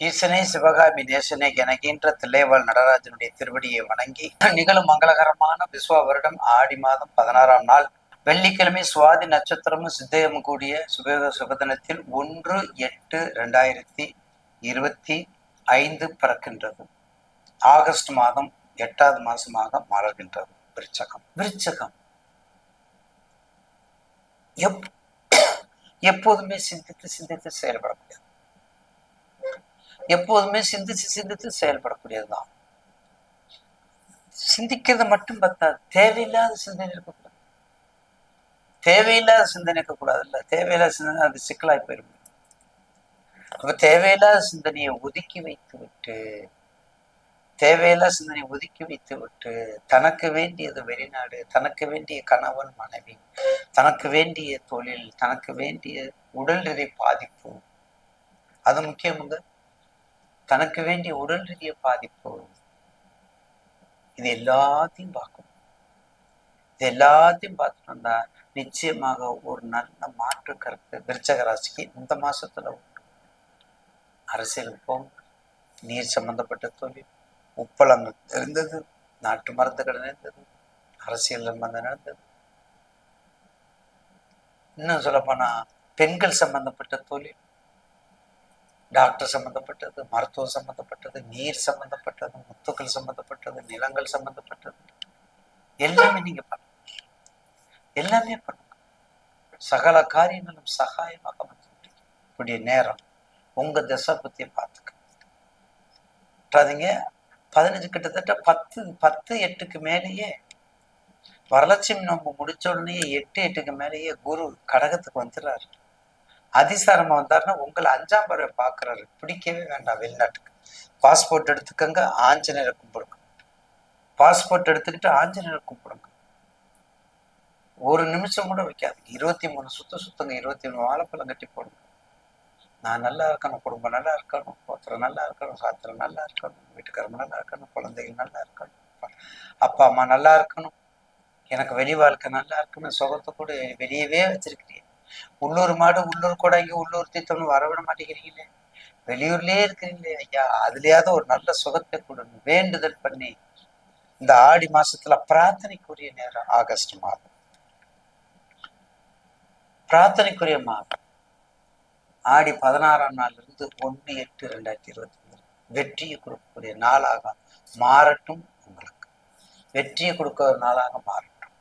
ஈசனே சிவகாமி தேசனே எனக்கின்ற தில்லைவாழ் நடராஜனுடைய திருவடியை வணங்கி நிகழும் மங்களகரமான விஸ்வ வருடம் ஆடி மாதம் பதினாறாம் நாள். வெள்ளிக்கிழமை சுவாதி நட்சத்திரமும் சித்தயமும் கூடிய சுபயோக சுபதினத்தில் ஒன்று எட்டு ரெண்டாயிரத்தி இருபத்தி ஐந்து பிறக்கின்றது. ஆகஸ்ட் மாதம் எட்டாவது மாசமாக மாறுகின்றது. விருச்சகம். விருச்சகம். எப் எப்போதுமே சிந்தித்து சிந்தித்து செயல்பட முடியாது. எப்போதுமே சிந்திச்சு சிந்தித்து செயல்படக்கூடியதுதான். சிந்திக்கிறது மட்டும் பத்தாது. தேவையில்லாத சிந்தனை இருக்கக்கூடாது. தேவையில்லாத சிந்தனை இருக்கக்கூடாது இல்ல தேவையில்லாத சிந்தனை அது சிக்கலாய் போயிடும். அப்ப தேவையில்லாத சிந்தனையை ஒதுக்கி வைத்து விட்டு தேவையில்லாத சிந்தனையை ஒதுக்கி வைத்து விட்டு தனக்கு வேண்டியது வெளிநாடு தனக்கு வேண்டிய கணவன் மனைவி தனக்கு வேண்டிய தொழில் தனக்கு வேண்டிய உடல்நிலை பாதிப்பு அது முக்கியமுங்க. தனக்கு வேண்டிய உடல் ரீதிய பாதிப்பு. இது எல்லாத்தையும் பார்க்கணும் இது எல்லாத்தையும் பார்த்துட்டோம்னா நிச்சயமாக ஒரு நல்ல மாற்று கருத்து விருச்சக ராசிக்கு இந்த மாசத்துல உண்டு. அரசியலுக்கு போங்க நீர் சம்பந்தப்பட்ட தொழில் உப்பளங்கள் இருந்தது நாட்டு மருந்துகள் இருந்தது அரசியல் சம்பந்தம் நடந்தது. இன்னும் சொல்லப்போனா பெண்கள் சம்பந்தப்பட்ட தொழில் டாக்டர் சம்பந்தப்பட்டது மருத்துவம் சம்மந்தப்பட்டது நீர் சம்பந்தப்பட்டது முத்துக்கள் சம்பந்தப்பட்டது நிலங்கள் சம்பந்தப்பட்டது. எல்லாமே நீங்க பண்ணுங்க எல்லாமே பண்ணுங்க சகல காரியங்களும் சகாயமாக வந்து கூடிய நேரம் உங்க திசை புத்தியை பார்த்துக்க. பதினஞ்சு கிட்டத்தட்ட பத்து பத்து எட்டுக்கு மேலேயே வரலட்சுமி நோம்பு முடிச்ச உடனே எட்டு எட்டுக்கு மேலேயே குரு கடகத்துக்கு வந்துடுறாரு. அதிசாரமா வந்தாருன்னா உங்களை அஞ்சாம் பறவை பாக்குறாரு பிடிக்கவே வேண்டாம் வெளிநாட்டுக்கு. பாஸ்போர்ட் எடுத்துக்கங்க ஆஞ்சநேயரை கும்பிடுங்க. பாஸ்போர்ட் எடுத்துக்கிட்டு ஆஞ்சநேயரை கும்பிடுங்க. ஒரு நிமிஷம் கூட வைக்காதுங்க இருபத்தி மூணு சுத்த சுத்தங்க இருபத்தி மூணு வாழைப்பழம் கட்டி போடுங்க. நான் நல்லா இருக்கணும் குடும்பம் நல்லா இருக்கணும் ஒருத்தர் நல்லா இருக்கணும் சாத்திரம் நல்லா இருக்கணும் வீட்டுக்காரங்க நல்லா இருக்கணும் குழந்தைகள் நல்லா இருக்கணும். அப்பா அம்மா நல்லா இருக்கணும். எனக்கு வெளி வாழ்க்கை நல்லா இருக்கணும் சுகத்தை கூட வெளியவே வச்சிருக்கிறீங்க. உள்ளூர் மாடு உள்ளூர் கூட இங்கே உள்ளூர் தீர்த்தம்னு வரவிட மாட்டேங்கிறீங்களே? வெளியூர்லயே இருக்கிறீங்களே ஐயா அதுலயாவது ஒரு நல்ல சுகத்தை கொடுங்க வேண்டுதல் பண்ணி. இந்த ஆடி மாசத்துல பிரார்த்தனைக்குரிய நேரம் ஆகஸ்ட் மாதம். பிரார்த்தனைக்குரிய மாதம். ஆடி பதினாறாம் நாள்ல இருந்து ஒன்று எட்டு ரெண்டாயிரத்தி இருபத்தி மூணு. வெற்றியை கொடுக்கக்கூடிய நாளாக மாறட்டும் உங்களுக்கு. வெற்றியை கொடுக்க ஒரு நாளாக மாறட்டும்.